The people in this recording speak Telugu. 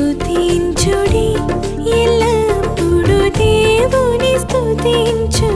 స్తుతించుడి. ఎల్లప్పుడు దేవుని స్తుతించుడి